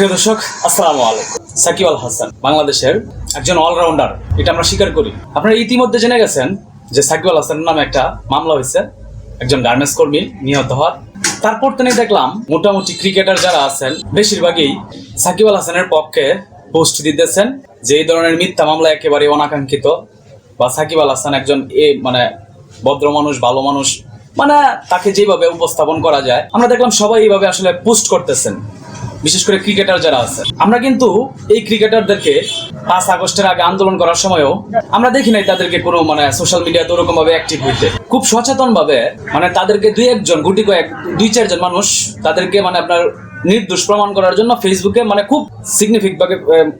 প্রিয় দর্শক আলাইকুম। সাকিব আল হাসান, বাংলাদেশের একজন অলরাউন্ডার এটা আমরা স্বীকার করি। আপনারা ইতিমধ্যে জেনে গেছেন যে সাকিব আল হাসানের নামে একটা মামলা হয়েছে। একজন গার্মেন্টস কর্মী নিহত হওয়ার। তারপর তিনি দেখলাম, মোটামুটি ক্রিকেটার যারা আছেন, বেশিরভাগই সাকিব আল হাসানের পক্ষে পোস্ট দিতেছেন যে এই ধরনের মিথ্যা মামলা একেবারে অনাকাঙ্ক্ষিত বা সাকিব আল হাসান একজন এ মানে ভদ্র মানুষ, ভালো মানুষ মানে তাকে যেভাবে উপস্থাপন করা যায়, আমরা দেখলাম সবাই এইভাবে আসলে পোস্ট করতেছেন। বিশেষ করে ক্রিকেটার যারা আছে। আমরা কিন্তু এই ক্রিকেটারদেরকে পাঁচ আগস্টের আগে আন্দোলন করার সময়ও আমরা দেখি নাই তাদেরকে কোনো মানে সোশ্যাল মিডিয়াতে ওরকম ভাবে অ্যাক্টিভ হইতে। খুব সচেতন ভাবে মানে তাদেরকে দুই একজন, গুটি কয়েক, দুই চারজন মানুষ তাদেরকে মানে আপনার নির্দোষ প্রমাণ করার জন্য ফেসবুকে মানে খুব সিগনিফিক ভাবে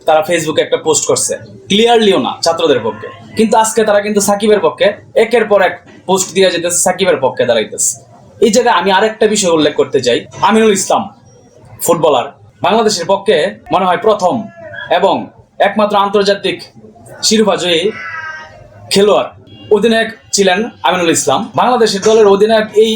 তারা ফেসবুকে একটা পোস্ট করছে। ক্লিয়ারলিও না, ছাত্রদের পক্ষে। কিন্তু আজকে তারা কিন্তু সাকিবের পক্ষে একের পর এক পোস্ট দিয়ে যেতেছে, সাকিবের পক্ষে দাঁড়াইতেছে। এই জায়গায় আমি আরেকটা বিষয় উল্লেখ করতে চাই, আমিনুল ইসলাম। ফুটবলার। বাংলাদেশের পক্ষে মনে হয় প্রথম এবং একমাত্র আন্তর্জাতিক শিরোপা জয়ী খেলোয়াড়, অধিনায়ক ছিলেন আমিনুল ইসলাম। বাংলাদেশের দলের অধিনায়ক এই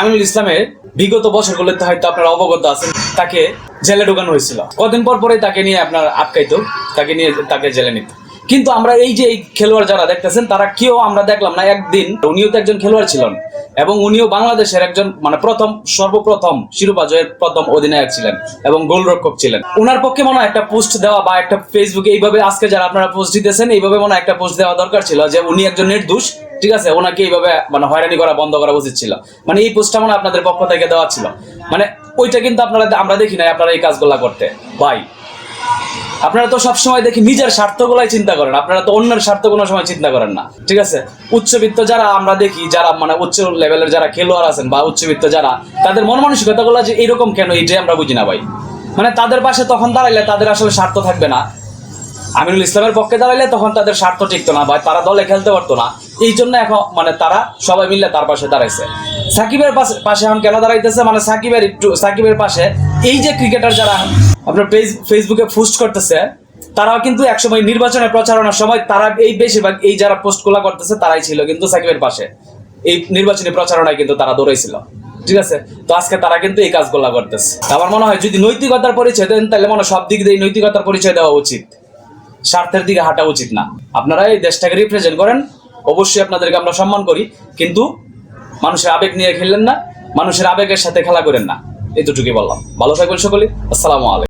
আমিনুল ইসলামের বিগত বছরগুলোতে হয়তো আপনারা অবগত আছেন, তাকে জেলে ঢোকানো হয়েছিল। কদিন পর পরে তাকে নিয়ে আপনার আটকাইতো, তাকে নিয়ে তাকে জেলে নিত। কিন্তু আমরা এই যে খেলোয়াড় যারা দেখতেছেন, তারা কেউ আমরা দেখলাম না একদিন। উনিও তো একজন খেলোয়াড় ছিলেন এবং উনিও বাংলাদেশের একজন মানে প্রথম, সর্বপ্রথম শিরোপা জয়ের প্রথম অধিনায়ক ছিলেন এবং গোলরক্ষক ছিলেন। ওনার পক্ষে মনে হয় একটা পোস্ট দেওয়া বা একটা ফেসবুকে এইভাবে আজকে যারা আপনারা পোস্ট দিতেছেন, এইভাবে মনে হয় একটা পোস্ট দেওয়া দরকার ছিল যে উনি একজন নির্দোষ, ঠিক আছে? ওনাকে এইভাবে মানে হয়রানি করা বন্ধ করা উচিত ছিল। মানে এই পোস্টটা মানে আপনাদের পক্ষ থেকে দেওয়া ছিল। মানে ওইটা কিন্তু আপনারা, আমরা দেখি নাই আপনারা এই কাজগুলা করতে। ভাই আপনারা তো সবসময় দেখি নিজের স্বার্থগুলাই চিন্তা করেন। আপনারা তো অন্যের স্বার্থ কোনো সময় চিন্তা করেন না। ঠিক আছে? উচ্চবিত্ত যারা, আমরা দেখি যারা মানে উচ্চ লেভেলের যারা খেলোয়াড় আছেন বা উচ্চবিত্ত যারা, তাদের মন মানসিকতাগুলো যে এরকম কেন এইটাই আমরা বুঝি না ভাই। মানে তাদের পাশে তখন দাঁড়াইলে তাদের আসলে স্বার্থ থাকবে না। আমিরুল ইসলামের পক্ষে দাঁড়াইলে তখন তাদের স্বার্থ টিকতো না বা তারা দলে খেলতে পারতো না। এই জন্য এখন মানে তারা সবাই মিলে তার পাশে দাঁড়াইছে। সাকিবের পাশে পাশে এখন কেন দাঁড়াইতেছে? মানে সাকিবের একটু সাকিবের পাশে এই যে ক্রিকেটার যারা আপনার ফেসবুকে পোস্ট করতেছে, তারাও কিন্তু একসময় নির্বাচনের প্রচারণার সময় তারা এই বেশিরভাগ এই যারা পোস্টগুলো করতেছে, তারাই ছিল কিন্তু সাকিবের পাশে। এই নির্বাচনী প্রচারণায় কিন্তু তারা দৌড়াইছিল। ঠিক আছে? তো আজকে তারা কিন্তু এই কাজগুলো করতেছে। আমার মনে হয় যদি নৈতিকতার পরিচয় দেন, তাহলে মনে সব দিক দিয়ে নৈতিকতার পরিচয় দেওয়া উচিত। স্বার্থের দিকে হাঁটা উচিত না। আপনারা এই দেশটাকে রিপ্রেজেন্ট করেন, অবশ্যই আপনাদেরকে আমরা সম্মান করি, কিন্তু মানুষের আবেগ নিয়ে খেললেন না, মানুষের আবেগের সাথে খেলা করেন না। এতটুকুই বললাম। ভালো থাকবেন সকলে আসসালামু আলাইকুম।